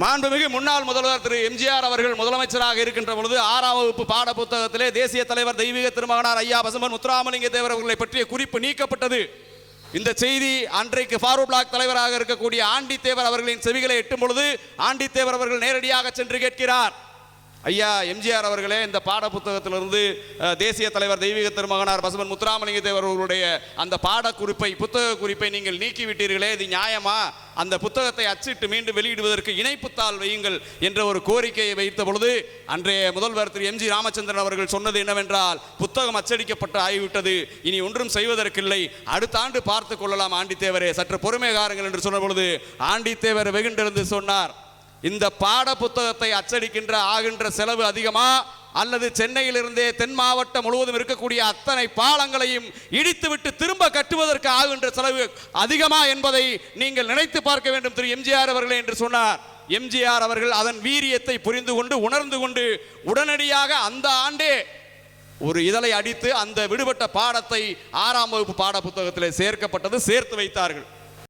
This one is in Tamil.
மாண்புமிகு முன்னாள் முதல்வர் திரு எம்ஜிஆர் அவர்கள் முதலமைச்சராக இருக்கின்ற பொழுது ஆறாம் வகுப்பு பாட புத்தகத்திலே தேசிய தலைவர் தெய்வீக திருமகனார் ஐயா பசுமன் முத்துராமலிங்க தேவர் அவர்களை பற்றிய குறிப்பு நீக்கப்பட்டது. இந்த செய்தி அன்றைக்கு ஃபாரூக் பிளாக் தலைவராக இருக்கக்கூடிய ஆண்டித்தேவர் அவர்களின் செவிகளை எட்டும் பொழுது ஆண்டித்தேவர் அவர்கள் நேரடியாக சென்று கேட்கிறார். ஐயா எம்ஜிஆர் அவர்களே இந்த பாட புத்தகத்திலிருந்து தேசிய தலைவர் தெய்வீக திருமகனார் பசுமன் முத்துராமலிங்க தேவர் அவர்களுடைய அந்த பாட குறிப்பை புத்தக குறிப்பை நீங்கள் நீக்கிவிட்டீர்களே இது நியாயமா? அந்த புத்தகத்தை அச்சிட்டு மீண்டும் வெளியிடுவதற்கு இணைப்புத்தாள் வையுங்கள் என்ற ஒரு கோரிக்கையை வைத்த பொழுது அன்றைய முதல்வர் திரு எம் ஜி ராமச்சந்திரன் அவர்கள் சொன்னது என்னவென்றால் புத்தகம் அச்சடிக்கப்பட்டு ஆகிவிட்டது இனி ஒன்றும் செய்வதற்கில்லை அடுத்த ஆண்டு பார்த்து கொள்ளலாம் ஆண்டித்தேவரே. சற்று பொறுமை காருங்கள் என்று சொன்ன பொழுது ஆண்டித்தேவர் வெகுண்டிருந்து சொன்னார் இந்த பாட புத்தகத்தை அச்சடிக்கின்ற ஆகின்ற செலவு அதிகமா? அல்லது சென்னையிலிருந்தே தென் மாவட்டம் முழுவதும் இருக்கக்கூடிய அத்தனை பாலங்களையும் இடித்துவிட்டு திரும்ப கட்டுவதற்கு ஆகின்ற செலவு அதிகமா என்பதை நீங்கள் நினைத்து பார்க்க வேண்டும் திரு எம்ஜிஆர் அவர்களே என்று சொன்னார். எம்ஜிஆர் அவர்கள் அதன் வீரியத்தை புரிந்து கொண்டு உணர்ந்து கொண்டு உடனடியாக அந்த ஆண்டே ஒரு இதழை அடித்து அந்த விடுபட்ட பாடத்தை ஆறாம் வகுப்பு பாட புத்தகத்தில் சேர்க்கப்பட்டது சேர்த்து வைத்தார்கள்.